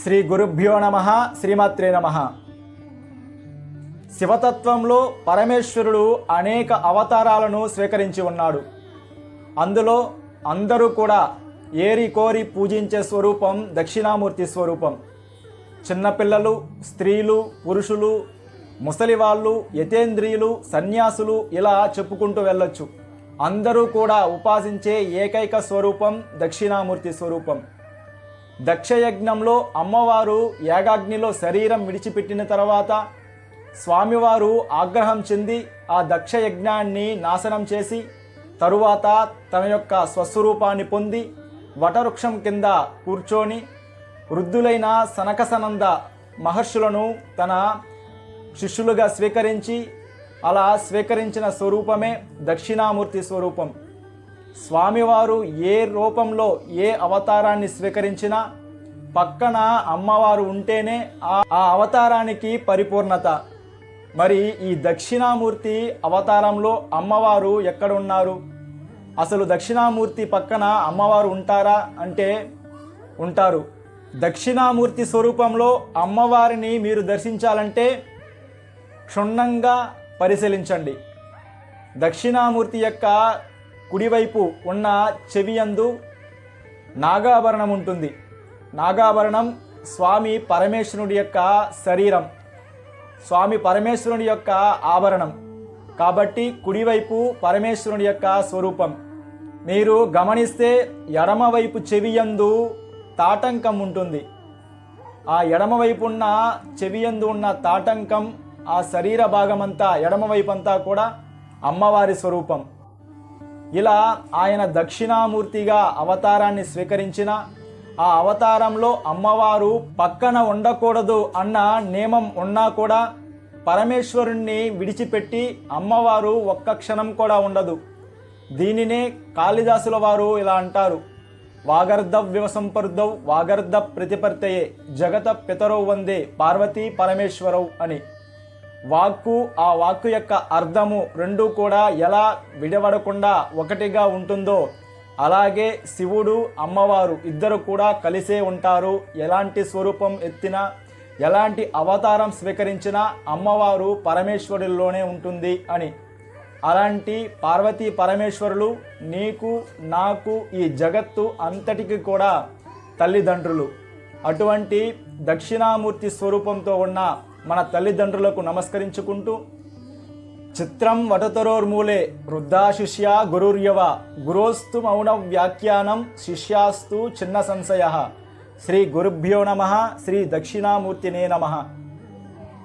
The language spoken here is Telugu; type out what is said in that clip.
శ్రీ గురుభ్యో నమ శ్రీమాత్రే నమ. శివతత్వంలో పరమేశ్వరుడు అనేక అవతారాలను స్వీకరించి ఉన్నాడు. అందులో అందరూ కూడా ఏరి కోరి పూజించే స్వరూపం దక్షిణామూర్తి స్వరూపం. చిన్నపిల్లలు స్త్రీలు పురుషులు ముసలివాళ్ళు యతేంద్రియులు సన్యాసులు ఇలా చెప్పుకుంటూ వెళ్ళొచ్చు. అందరూ కూడా ఉపాసించే ఏకైక స్వరూపం దక్షిణామూర్తి స్వరూపం. దక్షయజ్ఞంలో అమ్మవారు యాగాగ్నిలో శరీరం విడిచిపెట్టిన తర్వాత స్వామివారు ఆగ్రహం చెంది ఆ దక్షయజ్ఞాన్ని నాశనం చేసి తరువాత తన యొక్క స్వస్వరూపాన్ని పొంది వటవృక్షం కింద కూర్చొని వృద్ధులైన సనకసనంద మహర్షులను తన శిష్యులుగా స్వీకరించి అలా స్వీకరించిన స్వరూపమే దక్షిణామూర్తి స్వరూపం. స్వామివారు ఏ రూపంలో ఏ అవతారాన్ని స్వీకరించినా పక్కన అమ్మవారు ఉంటేనే ఆ అవతారానికి పరిపూర్ణత. మరి ఈ దక్షిణామూర్తి అవతారంలో అమ్మవారు ఎక్కడ ఉన్నారు అసలు దక్షిణామూర్తి పక్కన అమ్మవారు ఉంటారా అంటే ఉంటారు. దక్షిణామూర్తి స్వరూపంలో అమ్మవారిని మీరు దర్శించాలంటే క్షుణ్ణంగా పరిశీలించండి. దక్షిణామూర్తి యొక్క కుడివైపు ఉన్న చెవియందు నాగాభరణం ఉంటుంది. నాగాభరణం స్వామి పరమేశ్వరుడి యొక్క శరీరం. స్వామి పరమేశ్వరుని యొక్క ఆభరణం. కాబట్టి కుడివైపు పరమేశ్వరుని యొక్క స్వరూపం. మీరు గమనిస్తే ఎడమవైపు చెవియందు తాటంకం ఉంటుంది. ఆ ఎడమవైపు ఉన్న చెవియందు ఉన్న తాటంకం ఆ శరీర భాగమంతా ఎడమవైపు అంతా కూడా అమ్మవారి స్వరూపం. ఇలా ఆయన దక్షిణామూర్తిగా అవతారాన్ని స్వీకరించిన ఆ అవతారంలో అమ్మవారు పక్కన ఉండకూడదు అన్న నియమం ఉన్నా కూడా పరమేశ్వరుణ్ణి విడిచిపెట్టి అమ్మవారు ఒక్క క్షణం కూడా ఉండదు. దీనినే కాళిదాసుల వారు ఇలా అంటారు. వాగర్ధ వివసంపర్ధౌ వాగర్ధ ప్రతిపర్తయే జగత పితరౌ వందే పార్వతీ పరమేశ్వరౌ అని. వాక్కు ఆ వాక్కు యొక్క అర్థము రెండు కూడా ఎలా విడవడకుండా ఒకటిగా ఉంటుందో అలాగే శివుడు అమ్మవారు ఇద్దరు కూడా కలిసే ఉంటారు. ఎలాంటి స్వరూపం ఎత్తినా ఎలాంటి అవతారం స్వీకరించినా అమ్మవారు పరమేశ్వరుల్లోనే ఉంటుంది అని. అలాంటి పార్వతీ పరమేశ్వరులు నీకు నాకు ఈ జగత్తు అంతటికి కూడా తల్లిదండ్రులు. అటువంటి దక్షిణామూర్తి స్వరూపంతో ఉన్న మన తల్లిదండ్రులకు నమస్కరించుకుంటూ చిత్రం వటతరోర్మూలే వృద్ధాశిష్య గురుర్యవ గురోస్తు మౌన వ్యాఖ్యానం శిష్యాస్తు చిన్న సంశయ. శ్రీ గురుభ్యో నమ శ్రీ దక్షిణామూర్తినే నమ.